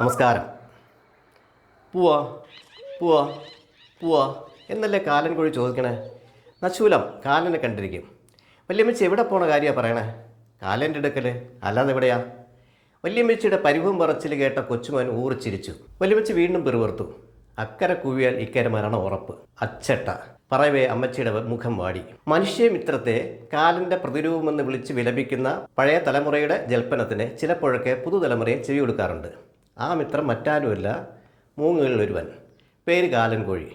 നമസ്കാരം. പൂവാ പൂവാ പൂവാ. എന്നല്ലേ കാലൻ കോഴി ചോദിക്കണേ? നശൂലം കാലനെ കണ്ടിരിക്കും. വല്യമ്മച്ചി എവിടെ പോണ കാര്യമാണ് പറയണേ? കാലന്റെ എടുക്കൽ അല്ലാതെ എവിടെയാ? വല്യമ്മച്ചിയുടെ പരിവും പറച്ചിൽ കേട്ട കൊച്ചുമോൻ ഊറിച്ചിരിച്ചു. വല്യമ്മച്ചി വീണ്ടും പെരുവർത്തു അക്കരെ കുവിയാൽ ഇക്കരെ മരണം ഉറപ്പ്. അച്ചട്ട. പറയവേ അമ്മച്ചിയുടെ മുഖം വാടി. മനുഷ്യമിത്രത്തെ കാലിന്റെ പ്രതിരൂപമെന്ന് വിളിച്ച് വിലപിക്കുന്ന പഴയ തലമുറയുടെ ജൽപ്പനത്തിന് ചിലപ്പോഴൊക്കെ പുതുതലമുറയെ ചെവി കൊടുക്കാറുണ്ട്. ആ മിത്രം മറ്റാരുമല്ല മൂങ്ങുകളിൽ ഒരുവൻ പേര് കാലൻ കോഴി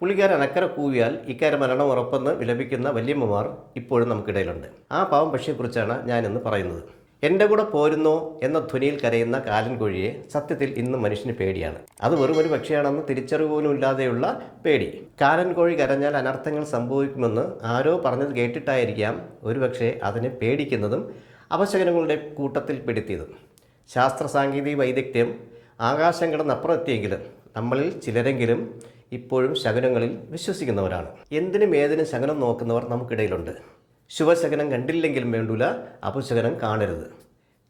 പുള്ളിക്കാരൻ അക്കരെ കൂവിയാൽ ഇക്കാര്യം മരണം ഉറപ്പെന്ന് വിലപിക്കുന്ന വല്യമ്മമാർ ഇപ്പോഴും നമുക്കിടയിലുണ്ട്. ആ പാവം പക്ഷിയെക്കുറിച്ചാണ് ഞാനിന്ന് പറയുന്നത്. എന്റെ കൂടെ പോരുന്നോ എന്ന ധ്വനിയിൽ കരയുന്ന കാലൻ കോഴിയെ സത്യത്തിൽ ഇന്ന് മനുഷ്യന് പേടിയാണ്. അത് വെറും ഒരു പക്ഷിയാണെന്ന് തിരിച്ചറിവ് പോലും ഇല്ലാതെയുള്ള പേടി. കാലൻ കോഴി കരഞ്ഞാൽ അനർത്ഥങ്ങൾ സംഭവിക്കുമെന്ന് ആരോ പറഞ്ഞത് കേട്ടിട്ടായിരിക്കാം ഒരുപക്ഷെ അതിനെ പേടിക്കുന്നതും അപശകനങ്ങളുടെ കൂട്ടത്തിൽ പെടുത്തിയതും. ശാസ്ത്ര സാങ്കേതിക വൈദഗ്ധ്യം ആകാശം കിടന്നപ്പുറത്തെങ്കിലും നമ്മളിൽ ചിലരെങ്കിലും ഇപ്പോഴും ശകനങ്ങളിൽ വിശ്വസിക്കുന്നവരാണ്. എന്തിനും ഏതിനും ശകനം നോക്കുന്നവർ നമുക്കിടയിലുണ്ട്. ശുഭശകനം കണ്ടില്ലെങ്കിലും വേണ്ടൂല അപശകനം കാണരുത്.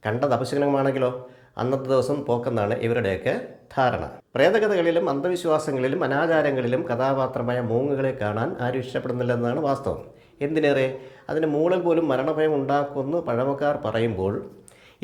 കണ്ടത് അപശകനമാണെങ്കിലോ? അന്നത്തെ ദിവസം പോക്കെന്നാണ് ഇവരുടെയൊക്കെ ധാരണ. പ്രേതകഥകളിലും അന്ധവിശ്വാസങ്ങളിലും അനാചാരങ്ങളിലും കഥാപാത്രമായ മൂങ്ങുകളെ കാണാൻ ആരും ഇഷ്ടപ്പെടുന്നില്ലെന്നാണ് വാസ്തവം. എന്തിനേറെ? അതിന് മൂളൽ പോലും മരണഭയം ഉണ്ടാക്കുമെന്ന് പഴമക്കാർ പറയുമ്പോൾ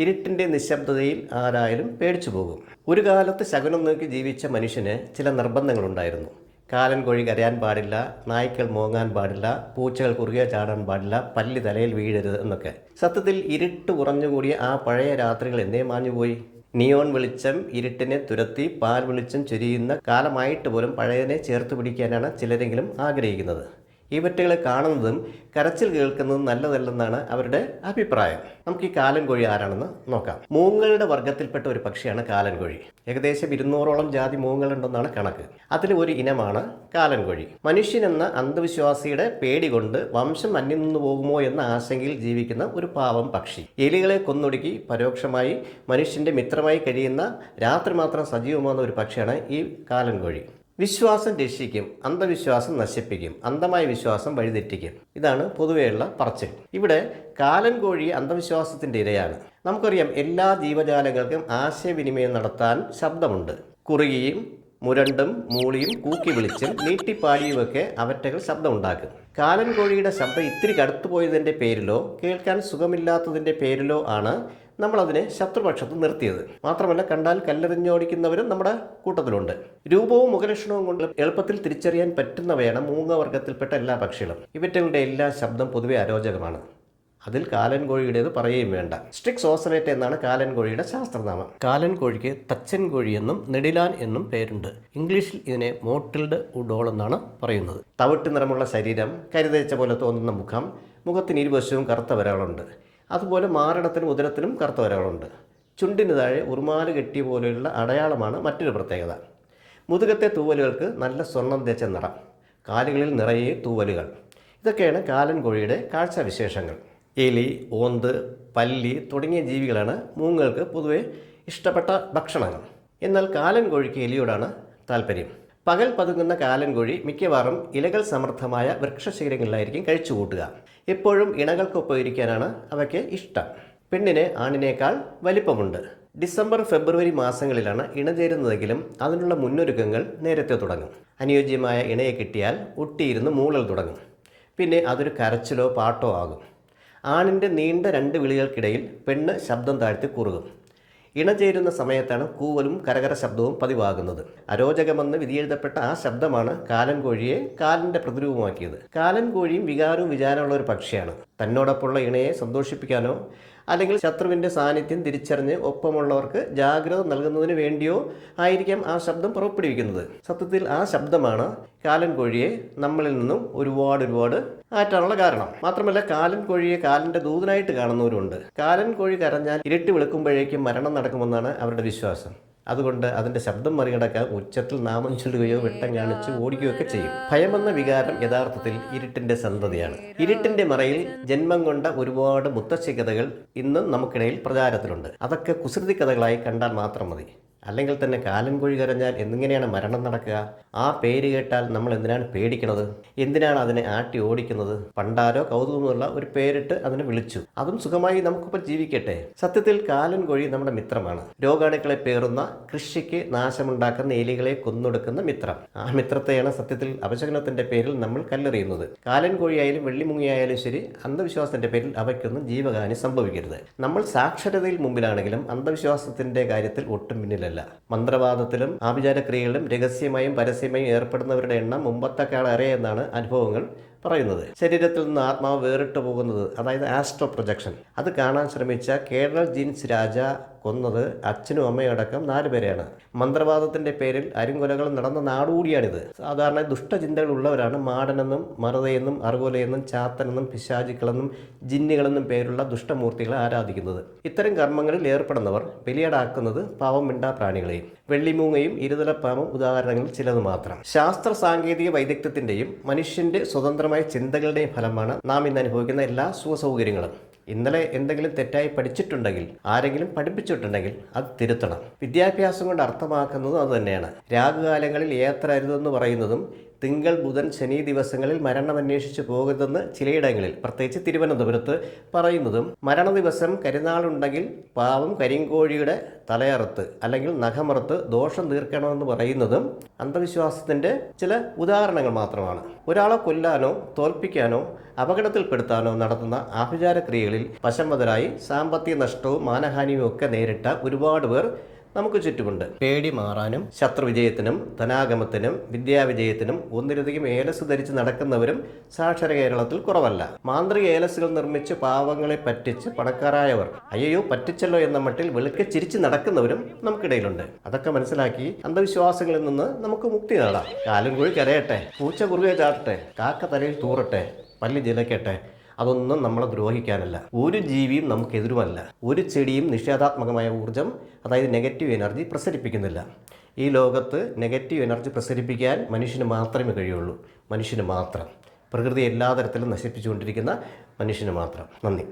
ഇരുട്ടിന്റെ നിശബ്ദതയിൽ ആരായാലും പേടിച്ചു പോകും. ഒരു കാലത്ത് ശകുനം നോക്കി ജീവിച്ച മനുഷ്യന് ചില നിർബന്ധങ്ങളുണ്ടായിരുന്നു. കാലൻ കോഴി കരയാൻ പാടില്ല നായ്ക്കൾ മോങ്ങാൻ പാടില്ല പൂച്ചകൾ കുറുകെ ചാടാൻ പാടില്ല പല്ലി തലയിൽ വീഴരുത് എന്നൊക്കെ. സത്യത്തിൽ ഇരുട്ട് ഉറഞ്ഞുകൂടിയ ആ പഴയ രാത്രികൾ എന്നേ മാഞ്ഞുപോയി നിയോൺ വെളിച്ചം ഇരുട്ടിനെ തുരത്തി പാൽ വെളിച്ചം ചൊരിയുന്ന കാലമായിട്ട് പോലും പഴയതിനെ ചേർത്ത് പിടിക്കാനാണ് ചിലരെങ്കിലും ആഗ്രഹിക്കുന്നത്. ഇവറ്റകളെ കാണുന്നതും കരച്ചിൽ കേൾക്കുന്നതും നല്ലതല്ലെന്നാണ് അവരുടെ അഭിപ്രായം. നമുക്ക് ഈ കാലൻ കോഴി ആരാണെന്ന് നോക്കാം. മൂങ്ങകളുടെ വർഗത്തിൽപ്പെട്ട ഒരു പക്ഷിയാണ് കാലൻ കോഴി. ഏകദേശം ഇരുന്നൂറോളം ജാതി മൂങ്ങകളുണ്ടെന്നാണ് കണക്ക്. അതിൽ ഒരു ഇനമാണ് കാലൻ കോഴി. മനുഷ്യനെന്ന അന്ധവിശ്വാസിയുടെ പേടി കൊണ്ട് വംശം അന്യം നിന്നു പോകുമോ എന്ന ആശങ്കയിൽ ജീവിക്കുന്ന ഒരു പാവം പക്ഷി. എലികളെ കൊന്നൊടുക്കി പരോക്ഷമായി മനുഷ്യന്റെ മിത്രമായി കഴിയുന്ന രാത്രി മാത്രം സജീവമാകുന്ന ഒരു പക്ഷിയാണ് ഈ കാലൻ കോഴി. വിശ്വാസം രക്ഷിക്കും അന്ധവിശ്വാസം നശിപ്പിക്കും അന്ധമായ വിശ്വാസം വഴിതെറ്റിക്കും. ഇതാണ് പൊതുവെയുള്ള പറച്ചിൽ. ഇവിടെ കാലൻ കോഴി അന്ധവിശ്വാസത്തിന്റെ ഇരയാണ്. നമുക്കറിയാം എല്ലാ ജീവജാലങ്ങൾക്കും ആശയവിനിമയം നടത്താൻ ശബ്ദമുണ്ട്. കുറുകിയും മുരണ്ടും മൂളിയും കൂക്കി വിളിച്ചും നീട്ടിപ്പാടിയുമൊക്കെ അവറ്റകൾ ശബ്ദമുണ്ടാക്കും. കാലൻ കോഴിയുടെ ശബ്ദം ഇത്തിരി കടുത്തുപോയതിന്റെ പേരിലോ കേൾക്കാൻ സുഖമില്ലാത്തതിന്റെ പേരിലോ ആണ് നമ്മളതിനെ ശത്രുപക്ഷത്ത് നിർത്തിയത്. മാത്രമല്ല കണ്ടാൽ കല്ലെറിഞ്ഞോടിക്കുന്നവരും നമ്മുടെ കൂട്ടത്തിലുണ്ട്. രൂപവും മുഖലക്ഷണവും കൊണ്ട് എളുപ്പത്തിൽ തിരിച്ചറിയാൻ പറ്റുന്നവയാണ് മൂങ്ങവർഗത്തിൽപ്പെട്ട എല്ലാ പക്ഷികളും. ഇവറ്റകളുടെ എല്ലാ ശബ്ദം പൊതുവെ അരോചകമാണ്. അതിൽ കാലൻ കോഴിയുടേത് പറയുകയും വേണ്ട. സ്ട്രിക്സ് ഓസലേറ്റ് എന്നാണ് കാലൻ കോഴിയുടെ ശാസ്ത്രനാമം. കാലൻ കോഴിക്ക് തച്ചൻ കോഴി എന്നും നെടിലാൻ എന്നും പേരുണ്ട്. ഇംഗ്ലീഷിൽ ഇതിനെ മോട്ടിൽഡ് ഉഡോൾ എന്നാണ് പറയുന്നത്. തവിട്ട് നിറമുള്ള ശരീരം കരുതേച്ച പോലെ തോന്നുന്ന മുഖം മുഖത്തിന് ഇരുവശവും കറുത്ത വരകളുണ്ട് അതുപോലെ മാറിടത്തിനും ഉദരത്തിനും കറുത്ത വരകളുണ്ട്. ചുണ്ടിന് താഴെ ഉറുമാൽ കെട്ടിയ പോലെയുള്ള അടയാളമാണ് മറ്റൊരു പ്രത്യേകത. മുതുകത്തെ തൂവലുകൾക്ക് നല്ല സ്വർണം തേച്ച നിറം. കാലുകളിൽ നിറയെ തൂവലുകൾ. ഇതൊക്കെയാണ് കാലൻ കോഴിയുടെ കാഴ്ചവിശേഷങ്ങൾ. എലി ഓന്ത് പല്ലി തുടങ്ങിയ ജീവികളാണ് മൂങ്ങകൾക്ക് പൊതുവെ ഇഷ്ടപ്പെട്ട ഭക്ഷണങ്ങൾ. എന്നാൽ കാലൻ കോഴിക്ക് എലിയോടാണ് താല്പര്യം. പകൽ പതുങ്ങുന്ന കാലൻ കോഴി മിക്കവാറും ഇലകൾ സമർത്ഥമായ വൃക്ഷശിഖരങ്ങളിലായിരിക്കും കഴിച്ചു കൂട്ടുക എപ്പോഴും ഇണകൾക്കൊപ്പം ഇരിക്കാനാണ് അവയ്ക്ക് ഇഷ്ടം. പെണ്ണിന് ആണിനേക്കാൾ വലിപ്പമുണ്ട്. ഡിസംബർ ഫെബ്രുവരി മാസങ്ങളിലാണ് ഇണ ഇണചേരുന്നതെങ്കിലും അതിനുള്ള മുന്നൊരുക്കങ്ങൾ നേരത്തെ തുടങ്ങും. അനുയോജ്യമായ ഇണയെ കിട്ടിയാൽ ഒട്ടിയിരുന്ന് മൂളൽ തുടങ്ങും. പിന്നെ അതൊരു കരച്ചിലോ പാട്ടോ ആകും. ആണിന്റെ നീണ്ട രണ്ട് വിളികൾക്കിടയിൽ പെണ്ണ് ശബ്ദം താഴ്ത്തി കുറുകും. ഇണചേരുന്ന സമയത്താണ് കൂവലും കരകര ശബ്ദവും പതിവാകുന്നത്. അരോചകമെന്ന് വിധിയെഴുതപ്പെട്ട ആ ശബ്ദമാണ് കാലൻ കോഴിയെ കാലന്റെ പ്രതിരൂപമാക്കിയത്. കാലൻ കോഴിയും വികാരവും വിചാരമുള്ള ഒരു പക്ഷിയാണ്. തന്നോടൊപ്പമുള്ള ഇണയെ സന്തോഷിപ്പിക്കാനോ അല്ലെങ്കിൽ ശത്രുവിന്റെ സാന്നിധ്യം തിരിച്ചറിഞ്ഞ് ഒപ്പമുള്ളവർക്ക് ജാഗ്രത നൽകുന്നതിന് വേണ്ടിയോ ആയിരിക്കാം ആ ശബ്ദം പുറപ്പെടുവിക്കുന്നത്. സത്യത്തിൽ ആ ശബ്ദമാണ് കാലൻ കോഴിയെ നമ്മളിൽ നിന്നും ഒരുപാട് ഒരുപാട് ആറ്റാനുള്ള കാരണം. മാത്രമല്ല കാലൻ കോഴിയെ കാലന്റെ ദൂതനായിട്ട് കാണുന്നവരുണ്ട്. കാലൻ കോഴി കരഞ്ഞാൽ ഇരട്ടി വിളക്കുമ്പോഴേക്കും മരണം നടക്കുമെന്നാണ് അവരുടെ വിശ്വാസം. അതുകൊണ്ട് അതിന്റെ ശബ്ദം മറികടക്കാൻ ഉച്ചത്തിൽ നാമം ചൊല്ലുകയോ വെട്ടം കാണിച്ച് ഓടിക്കുകയോ ഒക്കെ ചെയ്യും. ഭയമെന്ന വികാരം യഥാർത്ഥത്തിൽ ഇരുട്ടിന്റെ സന്തതിയാണ്. ഇരുട്ടിന്റെ മറയിൽ ജന്മം കൊണ്ട ഒരുപാട് മുത്തശ്ശി കഥകൾ ഇന്നും നമുക്കിടയിൽ പ്രചാരത്തിലുണ്ട്. അതൊക്കെ കുസൃതി കഥകളായി കണ്ടാൽ മാത്രം മതി. അല്ലെങ്കിൽ തന്നെ കാലൻ കുഴി കരഞ്ഞാൽ എന്നിങ്ങനെയാണ് മരണം നടക്കുക? ആ പേര് കേട്ടാൽ നമ്മൾ എന്തിനാണ് പേടിക്കണത്? എന്തിനാണ് അതിനെ ആട്ടി ഓടിക്കുന്നത്? പണ്ടാരോ കൗതുകമെന്നുള്ള ഒരു പേരിട്ട് അതിനെ വിളിച്ചു. അതും സുഖമായി നമുക്കിപ്പോൾ ജീവിക്കട്ടെ. സത്യത്തിൽ കാലൻ കോഴി നമ്മുടെ മിത്രമാണ്. രോഗാണുക്കളെ പേറുന്ന കൃഷിക്ക് നാശമുണ്ടാക്കുന്ന എലികളെ കൊന്നൊടുക്കുന്ന മിത്രം. ആ മിത്രത്തെയാണ് സത്യത്തിൽ അപശകനത്തിന്റെ പേരിൽ നമ്മൾ കല്ലെറിയുന്നത്. കാലൻ കോഴിയായാലും വെള്ളിമുങ്ങിയായാലും ശരി അന്ധവിശ്വാസത്തിന്റെ പേരിൽ അവയ്ക്കൊന്നും ജീവഹാനി സംഭവിക്കരുത്. നമ്മൾ സാക്ഷരതയിൽ മുമ്പിലാണെങ്കിലും അന്ധവിശ്വാസത്തിന്റെ കാര്യത്തിൽ ഒട്ടും പിന്നിലല്ല. മന്ത്രവാദത്തിലും ആഭിചാരക്രിയകളിലും രഹസ്യമായും പരസ്യമായും ഏർപ്പെടുന്നവരുടെ എണ്ണം മുമ്പത്തേക്കാളേറെ എന്നാണ് അനുഭവങ്ങൾ പറയുന്നത്. ശരീരത്തിൽ നിന്ന് ആത്മാവ് വേറിട്ട് പോകുന്നത് അതായത് ആസ്ട്രോ പ്രൊജക്ഷൻ. അത് കാണാൻ ശ്രമിച്ച കേരള ജീൻസ് രാജ കൊന്നത് അച്ഛനും അമ്മയും അടക്കം നാല് പേരെയാണ്. മന്ത്രവാദത്തിന്റെ പേരിൽ അരിങ്കൊലകൾ നടന്ന നാടുകൂടിയാണിത് സാധാരണ ദുഷ്ടചിന്തകൾ ഉള്ളവരാണ് മാടനെന്നും മറുതയെന്നും അറുകൊലയെന്നും ചാത്തനെന്നും പിശാചുക്കളെന്നും ജിന്നുകളെന്നും പേരുള്ള ദുഷ്ടമൂർത്തികളെ ആരാധിക്കുന്നത്. ഇത്തരം കർമ്മങ്ങളിൽ ഏർപ്പെടുന്നവർ ബലിയടാക്കുന്നത് പാവം മിണ്ടാ പ്രാണികളെയും വെള്ളിമൂങ്ങയും ഇരുതലപ്പാമും ഉദാഹരണങ്ങളിൽ ചിലത് മാത്രം. ശാസ്ത്ര സാങ്കേതിക വൈദഗ്ധ്യത്തിന്റെയും മനുഷ്യന്റെ സ്വതന്ത്രമായ ചിന്തകളുടെയും ഫലമാണ് നാം ഇന്ന് അനുഭവിക്കുന്ന എല്ലാ സുഖസൗകര്യങ്ങളും. ഇന്നലെ എന്തെങ്കിലും തെറ്റായി പഠിച്ചിട്ടുണ്ടെങ്കിൽ ആരെങ്കിലും പഠിപ്പിച്ചിട്ടുണ്ടെങ്കിൽ അത് തിരുത്തണം. വിദ്യാഭ്യാസം കൊണ്ട് അർത്ഥമാക്കുന്നതും അതുതന്നെയാണ് രാഗകാലങ്ങളിൽ ഏത്ര അരുതെന്ന് പറയുന്നതും തിങ്കൾ ബുധൻ ശനി ദിവസങ്ങളിൽ മരണം അന്വേഷിച്ചു പോകരുതെന്ന് ചിലയിടങ്ങളിൽ പ്രത്യേകിച്ച് തിരുവനന്തപുരത്ത് പറയുന്നതും മരണ ദിവസം കരുനാളുണ്ടെങ്കിൽ പാവം കരിങ്കോഴിയുടെ തലയറുത്ത് അല്ലെങ്കിൽ നഖമറുത്ത് ദോഷം തീർക്കണമെന്ന് പറയുന്നതും അന്ധവിശ്വാസത്തിന്റെ ചില ഉദാഹരണങ്ങൾ മാത്രമാണ്. ഒരാളെ കൊല്ലാനോ തോൽപ്പിക്കാനോ അപകടത്തിൽപ്പെടുത്താനോ നടത്തുന്ന ആഭിചാര ക്രിയകളിൽ വശംവതരായി സാമ്പത്തിക നഷ്ടവും മാനഹാനിയും ഒക്കെ നേരിട്ട ഒരുപാട് പേർ നമുക്ക് ചുറ്റുമുണ്ട്. പേടി മാറാനും ശത്രുവിജയത്തിനും ധനാഗമത്തിനും വിദ്യാവിജയത്തിനും ഒന്നിലധികം ഏലസ് ധരിച്ച് നടക്കുന്നവരും സാക്ഷര കേരളത്തിൽ കുറവല്ല. മാന്ത്രിക ഏലസുകൾ നിർമ്മിച്ച് പാവങ്ങളെ പറ്റിച്ച് പണക്കാരായവർ അയ്യോ പറ്റിച്ചല്ലോ എന്ന മട്ടിൽ വെളുക്കെ ചിരിച്ച് നടക്കുന്നവരും നമുക്കിടയിലുണ്ട്. അതൊക്കെ മനസ്സിലാക്കി അന്ധവിശ്വാസങ്ങളിൽ നിന്ന് നമുക്ക് മുക്തി നേടാം. കാലും കുഴി കരയട്ടെ പൂച്ച കുറുകെ ചാടട്ടെ കാക്ക തലയിൽ തൂറട്ടെ പല്ലി ജലക്കട്ടെ അതൊന്നും നമ്മളെ ദ്രോഹിക്കാനല്ല. ഒരു ജീവിയും നമുക്കെതിരുമല്ല ഒരു ചെടിയും നിഷേധാത്മകമായ ഊർജം അതായത് നെഗറ്റീവ് എനർജി പ്രസരിപ്പിക്കുന്നില്ല. ഈ ലോകത്ത് നെഗറ്റീവ് എനർജി പ്രസരിപ്പിക്കാൻ മനുഷ്യന് മാത്രമേ കഴിയുള്ളൂ. മനുഷ്യന് മാത്രം. പ്രകൃതി എല്ലാ തരത്തിലും നശിപ്പിച്ചുകൊണ്ടിരിക്കുന്ന മനുഷ്യന് മാത്രം. നന്ദി.